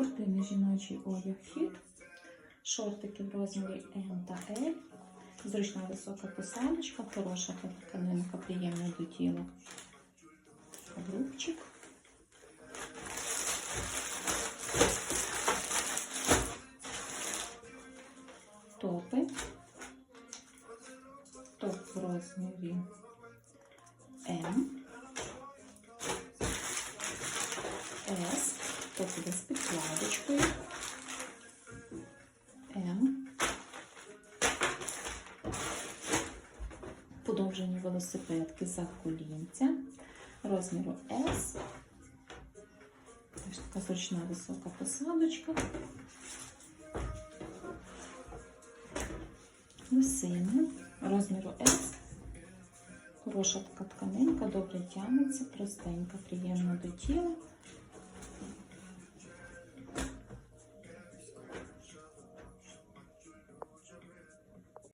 Спортивний жіночий одяг фіт, шортики в розмірі М та L, зручна висока посадочка, хороша тканинка, приємна до тіла. Рубчик. Топи. Топ в розмірі М. С. Топ буде з підкладочкою. М. Подовжені велосипедки за колінця. Розміру С. Така зручна висока посадочка. Лосини розміру S. Хороша така тканинка, добре тягнеться, простенька, приємна до тіла.